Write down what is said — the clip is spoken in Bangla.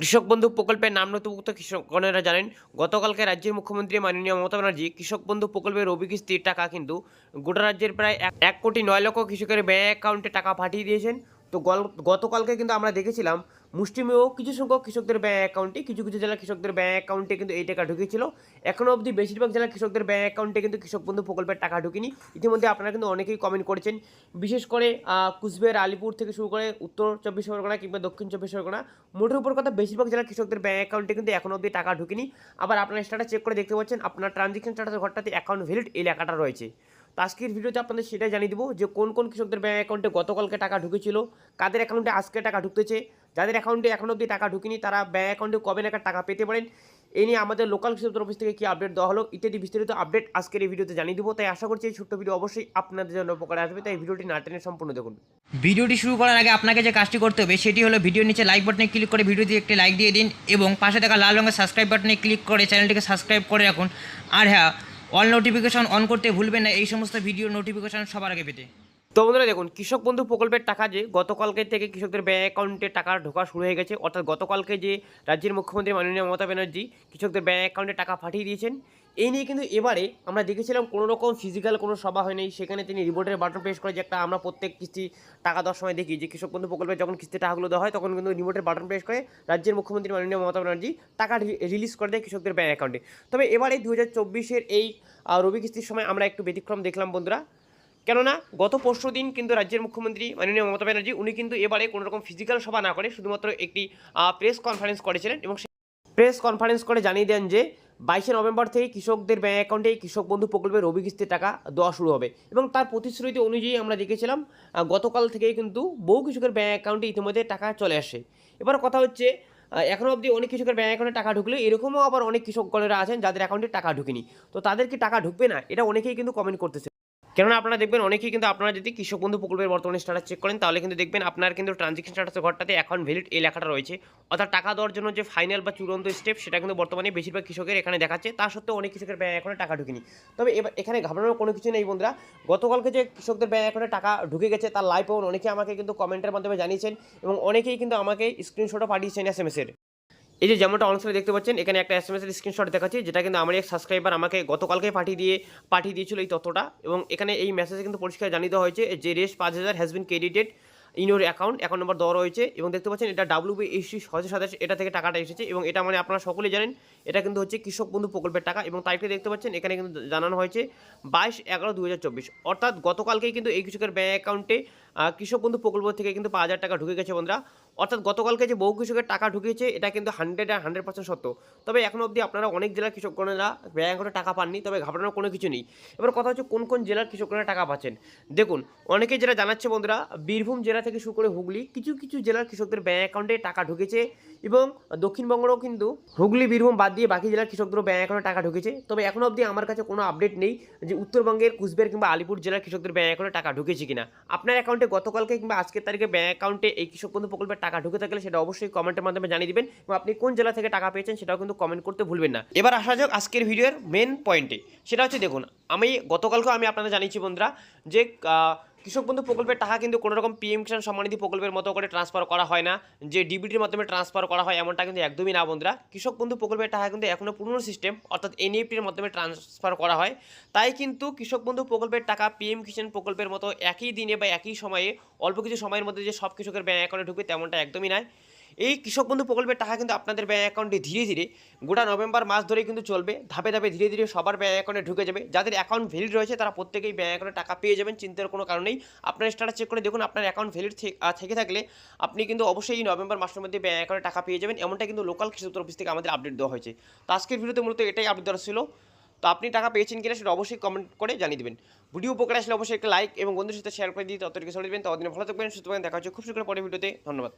কৃষক বন্ধু প্রকল্পের নাম নথিভুক্ত কৃষকগণেরা জানেন, গতকালকে রাজ্যের মুখ্যমন্ত্রী মাননীয় মমতা ব্যানার্জি কৃষক বন্ধু প্রকল্পের রবি কিস্তির টাকা কিন্তু গোটা রাজ্যের প্রায় এক- কোটি নয় লক্ষ কৃষকের ব্যাঙ্ক অ্যাকাউন্টে টাকা পাঠিয়ে দিয়েছেন। তো গতকালকে কিন্তু আমরা দেখেছিলাম মুষ্টিমেয় কিছু সংখ্যক কৃষকদের ব্যাঙ্ক অ্যাকাউন্টে কিছু কিছু জেলা কৃষকদের ব্যাঙ্ক অ্যাকাউন্টে কিন্তু এই টাকা ঢুকেছিল। এখনও অবধি বেশিরভাগ জেলা কৃষকদের ব্যাঙ্ক অ্যাকাউন্টে কিন্তু কৃষক বন্ধু প্রকল্পের টাকা ঢুকেনি। ইতিমধ্যে আপনারা কিন্তু অনেকেই কমেন্ট করেছেন। বিশেষ করে কুচবিহার, আলিপুর থেকে শুরু করে উত্তর চব্বিশ পরগনা কিংবা দক্ষিণ চব্বিশ পরগনা, মোটের উপর কথা বেশিরভাগ জেলা কৃষকদের ব্যাঙ্ক অ্যাকাউন্টে কিন্তু এখনও অবধি টাকা ঢুকেনি। আবার আপনার স্ট্যাটাস চেক করে দেখতে পাচ্ছেন, আপনার ট্রানজেকশন স্ট্যাটাসের ঘরটাতে অ্যাকাউন্ট ভ্যালিড এই লেখাটা রয়েছে। তো আজকের ভিডিওতে আপনাদের সেটাই জানিয়ে দেবো যে কোন কোন কৃষকদের ব্যাঙ্ক অ্যাকাউন্টে গতকালকে টাকা ঢুকেছিল, কাদের অ্যাকাউন্টে আজকে টাকা ঢুকতেছে যাদের অ্যাকাউন্টে এখনও অবধি টাকা ঢুকিনি, তারা ব্যাঙ্ক অ্যাকাউন্টে কবে নাগাদ টাকা পেতে পারেন, এ নিয়ে আমাদের লোকাল কৃষক অফিস থেকে কি আপডেট দেওয়া হলো, ইত্যাদি বিস্তারিত আপডেট আজকের এই ভিডিওতে জানিয়ে দেবো। তাই আশা করছি এই ছোট্ট ভিডিও অবশ্যই আপনাদের জন্য উপকারে আসবে। তাই ভিডিওটি না টেনে সম্পূর্ণ দেখুন। ভিডিওটি শুরু করার আগে আপনাকে যে কাজটি করতে হবে, সেটি হলো ভিডিওর নিচে লাইক বাটনে ক্লিক করে ভিডিওতে একটি লাইক দিয়ে দিন এবং পাশে থাকা লাল রঙের সাবস্ক্রাইব বাটনে ক্লিক করে চ্যানেলটিকে সাবস্ক্রাইব করে রাখুন। আর হ্যাঁ অল নোটিফিকেশন অন করতে ভুলবেন না, এই সমস্ত ভিডিও নোটিফিকেশন সবার আগে পেতে। তো বন্ধুরা দেখুন, কৃষক বন্ধু প্রকল্পের টাকা যে গতকালকে থেকে কৃষকদের ব্যাঙ্ক অ্যাকাউন্টে টাকা ঢোকা শুরু হয়ে গেছে, অর্থাৎ গতকালকে যে রাজ্যের মুখ্যমন্ত্রী মাননীয় মমতা ব্যানার্জি কৃষকদের ব্যাঙ্ক অ্যাকাউন্টে টাকা পাঠিয়ে দিয়েছেন, এই নিয়ে কিন্তু এবারে আমরা দেখেছিলাম কোনো রকম ফিজিক্যাল কোনো সভা হয়নি। সেখানে তিনি রিপোর্টের বাটন প্রেস করে যে একটা আমরা প্রত্যেক কিস্তি টাকা দেওয়ার সময় দেখি যে কৃষক বন্ধু প্রকল্পে যখন কিস্তি টাকাগুলো দেওয়া হয়, তখন কিন্তু রিমোটের বাটন প্রেস করে রাজ্যের মুখ্যমন্ত্রী মাননীয় মমতা ব্যানার্জি টাকা রিলিজ করে দেয় কৃষকদের ব্যাঙ্ক অ্যাকাউন্টে। তবে এবারে দু হাজার চব্বিশের এই রবি কিস্তির সময় আমরা একটু ব্যতিক্রম দেখলাম বন্ধুরা। কেননা গত পরশু দিন কিন্তু রাজ্যের মুখ্যমন্ত্রী মাননীয় মমতা ব্যানার্জি, উনি কিন্তু এবারে কোনো রকম ফিজিক্যাল সভা না করে শুধুমাত্র একটি প্রেস কনফারেন্স করেছিলেন এবং প্রেস কনফারেন্স করে জানিয়ে দেন যে বাইশে নভেম্বর থেকে কৃষকদের ব্যাঙ্ক অ্যাকাউন্টে কৃষক বন্ধু প্রকল্পের রবি টাকা দেওয়া শুরু হবে। এবং তার প্রতিশ্রুতি অনুযায়ী আমরা দেখেছিলাম গতকাল থেকেই কিন্তু বহু কৃষকের ব্যাঙ্ক অ্যাকাউন্টে ইতিমধ্যে টাকা চলে আসে। এবার কথা হচ্ছে এখনও অবধি অনেক কৃষকের ব্যাঙ্ক অ্যাকাউন্টে টাকা ঢুকলে এরকমও আবার অনেক কৃষকগণেরা আছেন যাদের অ্যাকাউন্টে টাকা ঢুকেনি। তো তাদের কি টাকা ঢুকবে না? এটা অনেকেই কিন্তু কমেন্ট করতেছে। কেননা আপনারা দেখবেন অনেকেই কিন্তু আপনারা যদি কৃষক বন্ধু প্রকল্পের বর্তমানে স্ট্যাটাস চেক করেন, তাহলে কিন্তু দেখবেন আপনার কিন্তু ট্রানজেকশন স্ট্যাটাসের ঘরটাতে এখন ভ্যালিড এই লেখাটা রয়েছে। অর্থাৎ টাকা দেওয়ার জন্য যে ফাইনাল বা চূড়ান্ত স্টেপ সেটা কিন্তু বর্তমানে বেশিরভাগ কৃষকের এখানে দেখাচ্ছে। তা সত্ত্বেও অনেক কৃষকের ব্যাঙ্ক অ্যাকাউন্টে টাকা ঢুকেনি। তবে এবার এখানে ঘাবড়ানোর কোনো কিছু নেই বন্ধুরা। গতকালকে যে কৃষকদের ব্যাঙ্ক অ্যাকাউন্টে টাকা ঢুকে গেছে, তার লাইভ অনেকে আমাকে কিন্তু কমেন্টের মাধ্যমে জানিয়েছেন এবং অনেকেই কিন্তু আমাকে স্ক্রিনশটও পাঠিয়েছেন এস এম এসের এই যে যেমনটা অনস্ক্রিনে দেখতে পাচ্ছেন, এখানে একটা এস এম এর স্ক্রিনশট দেখাচ্ছি, যেটা কিন্তু আমার এক সাবস্ক্রাইবার আমাকে গতকালকে পাঠিয়ে দিয়ে, পাঠিয়ে দিয়েছিল এই তথ্যটা। এবং এখানে এই মেসেজে কিন্তু পরিষ্কার জানিয়ে দেওয়া হয়েছে যে রেস পাঁচ হাজার has been credited in your account account number দেওয়া রয়েছে। এবং দেখতে পাচ্ছেন এটা ডাব্লিউ বি ছয়শো সাতাশ এটা থেকে টাকাটা এসেছে। এবং এটা মানে আপনারা সকলেই জানেন, এটা কিন্তু হচ্ছে কৃষক বন্ধু প্রকল্পের টাকা। এবং তারিখটা দেখতে পাচ্ছেন, এখানে কিন্তু জানানো হয়েছে বাইশ এগারো দু অর্থাৎ গতকালকেই কিন্তু এই কৃষকের ব্যাঙ্ক অ্যাকাউন্টে কৃষক বন্ধু প্রকল্প থেকে কিন্তু পাঁচ হাজার টাকা ঢুকে গেছে বন্ধুরা। অর্থাৎ গতকালকে যে বহু কৃষকের টাকা ঢুকিয়েছে এটা কিন্তু হান্ড্রেড আর হান্ড্রেড সত্য। তবে এখনও অবধি আপনারা অনেক জেলার কৃষকগণেরা ব্যাঙ্ক অ্যাকাউন্টে টাকা পাননি, তবে ঘাবড়ানোর কোনো কিছু নেই। এবার কথা হচ্ছে কোন কোন জেলার কৃষকগণেরা টাকা পাচ্ছেন। দেখুন অনেকে যেটা জানাচ্ছে বন্ধুরা, বীরভূম জেলা থেকে শুরু করে হুগলি, কিছু কিছু জেলার কৃষকদের ব্যাঙ্ক অ্যাকাউন্টে টাকা ঢুকেছে এবং দক্ষিণবঙ্গেরও কিন্তু হুগলি, বীরভূম বাদ দিয়ে বাকি জেলার কৃষকদেরও ব্যাঙ্ক অ্যাকাউন্টে টাকা ঢুকেছে। তবে এখনও অবধি আমার কাছে কোনো আপডেট নেই যে উত্তরবঙ্গের, কুচবিহার কিংবা আলিপুর জেলার কৃষকদের ব্যাঙ্ক অ্যাকাউন্টে টাকা ঢুকেছে কিনা। আপনার অ্যাকাউন্টে গতকালকে কিংবা আজকের তারিখে ব্যাঙ্ক অ্যাকাউন্টে এই কৃষক বন্ধু প্রকল্পের টাকা ঢুকে থাকলে সেটা অবশ্যই কমেন্টের মাধ্যমে জানিয়ে দিবেন এবং আপনি কোন জেলা থেকে টাকা পেয়েছেন সেটাও কিন্তু কমেন্ট করতে ভুলবেন না। এবার আসা যাক আজকের ভিডিওর মেন পয়েন্টে সেটা হচ্ছে দেখুন, আমি গতকালকেও আমি আপনাদের জানিয়েছি বন্ধুরা যে কৃষক বন্ধু প্রকল্পের টাকা কিন্তু কোনো রকম পিএম কিষাণ সম্মানিধি প্রকল্পের মতো করে ট্রান্সফার করা হয় না। যে ডিবিটির মাধ্যমে ট্রান্সফার করা হয় এমনটা কিন্তু একদমই না বন্ধুরা। কৃষক বন্ধু প্রকল্পের টাকা কিন্তু এখনও পুরনো সিস্টেম অর্থাৎ এনইএফটির মাধ্যমে ট্রান্সফার করা হয়। তাই কিন্তু কৃষক বন্ধু প্রকল্পের টাকা পিএম কিষাণ প্রকল্পের মতো একই দিনে বা একই সময়ে, অল্প কিছু সময়ের মধ্যে যে সব কৃষকের ব্যাঙ্ক অ্যাকাউন্টে ঢুকবে তেমনটা একদমই নয় এই কৃষক বন্ধু প্রকল্পের টাকা কিন্তু আপনাদের ব্যাঙ্ক অ্যাকাউন্টে ধীরে ধীরে গোটা নভেম্বর মাস ধরেই কিন্তু চলবে। ধাপে ধাপে ধীরে ধীরে সবার ব্যাঙ্ক অ্যাকাউন্টে ঢুকে যাবে। যাদের অ্যাকাউন্ট ভ্যালিড রয়েছে, তারা প্রত্যেকেই ব্যাঙ্ক অ্যাকাউন্টে টাকা পেয়ে যাবেন, চিন্তার কোনো কারণেই আপনার স্ট্যাটাস চেক করে দেখুন, আপনার অ্যাকাউন্ট ভ্যালিড থেকে থাকলে আপনি কিন্তু অবশ্যই এই নভেম্বর মাসের মধ্যে ব্যাঙ্ক অ্যাকাউন্টে টাকা পেয়ে যাবেন। এমনটা কিন্তু লোকাল কৃষক অফিস থেকে আমাদের আপডেট দেওয়া হয়েছে। তো আজকের ভিডিওতে মূলত এটাই আপডেট দেওয়া ছিল। তো আপনি টাকা পেয়েছেন কিনা সেটা অবশ্যই কমেন্ট করে জানিয়ে দেবেন। ভিডিও উপকার আসলে অবশ্যই একটা লাইক এবং বন্ধুর সাথে শেয়ার করে দিয়ে ততটুকু ছড়িয়ে দেবেন। ততদিন ভালো থাকবেন, সুস্থ দেখা হচ্ছে খুব শীঘ্র পরে ভিডিওতে। ধন্যবাদ।